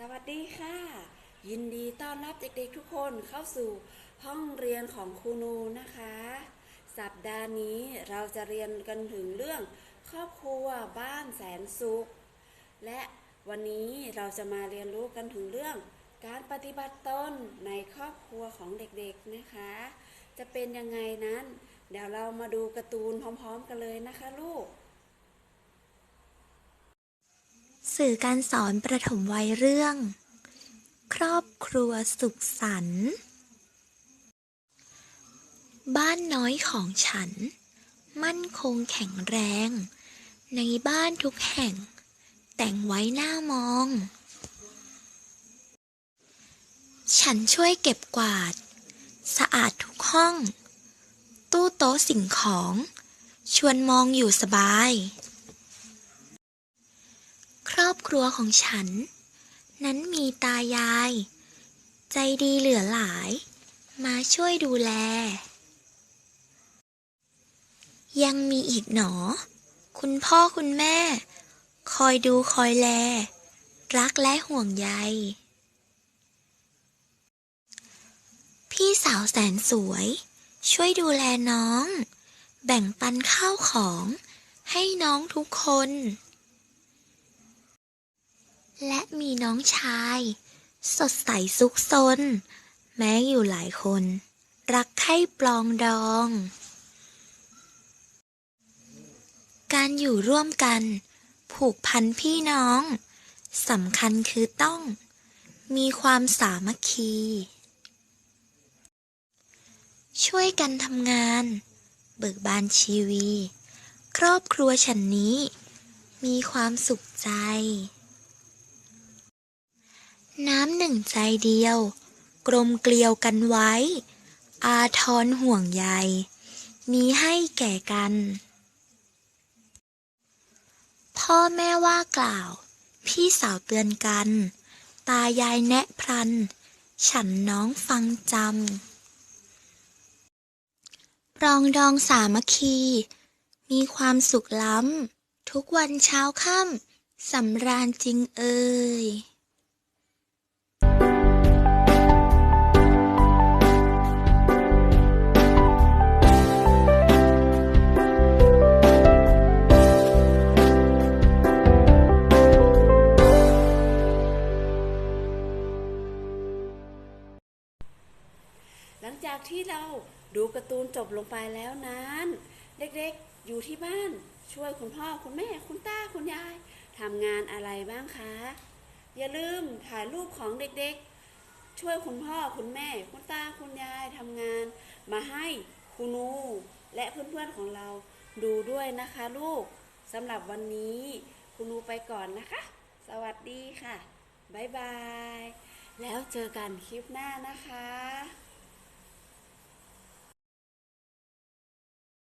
สวัสดีค่ะ ยินดีต้อนรับเด็กๆทุกคนเข้าสู่ห้องเรียนของครูนูนะคะ สัปดาห์นี้เราจะเรียนกันถึงเรื่องครอบครัวบ้านแสนสุข และวันนี้เราจะมาเรียนรู้กันถึงเรื่องการปฏิบัติตนในครอบครัวของเด็กๆนะคะ จะเป็นยังไงนั้น เดี๋ยวเรามาดูการ์ตูนพร้อม ๆ กันเลยนะคะลูก สื่อการสอนประถมวัยเรื่อง ครอบครัวสุขสันต์บ้านน้อยของฉัน มั่นคงแข็งแรง ในบ้านทุกแห่ง แต่งไว้หน้ามอง ฉันช่วยเก็บกวาด สะอาดทุกห้อง ตู้โต๊ะสิ่งของ ชวนมองอยู่สบาย ครัวของฉัน นั้นมีตายาย ใจดีเหลือหลาย มาช่วยดูแล ยังมีอีกหนอ คุณพ่อคุณแม่ คอยดูคอยแล รักและห่วงใย พี่สาวแสนสวย ช่วยดูแลน้อง แบ่งปันข้าวของ ให้น้องทุกคน และมีน้องชาย สดใสซุกซน แม้อยู่หลายคน รักใคร่ปลองดอง การอยู่ร่วมกัน ผูกพันพี่น้องสำคัญคือต้อง มีความสามัคคี ช่วยกันทำงาน เบิกบานชีวี ครอบครัวฉันนี้ มีความสุขใจ น้ำหนึ่งใจเดียว กลมเกลียวกันไว้ อาทรห่วงใยมีให้แก่กัน พ่อแม่ว่ากล่าว พี่สาวเตือนกัน ตายายแนะพรัน ฉันน้องฟังจำปรองดองสามัคคี มีความสุขล้ำ ทุกวันเช้าค่ำสำราญจริงเอ่ย จากที่เราดูการ์ตูนจบลงไปแล้วนั้น เด็กๆอยู่ที่บ้าน ช่วยคุณพ่อคุณแม่คุณตาคุณยายทำงานอะไรบ้างคะ อย่าลืมถ่ายรูปของเด็กๆ ช่วยคุณพ่อคุณแม่ คุณตาคุณยายทำงาน มาให้คุณนูและเพื่อนๆของเราดูด้วยนะคะลูกสำหรับวันนี้คุณนูไปก่อนนะคะ สวัสดีค่ะ บ๊ายบาย แล้วเจอกันคลิปหน้านะคะ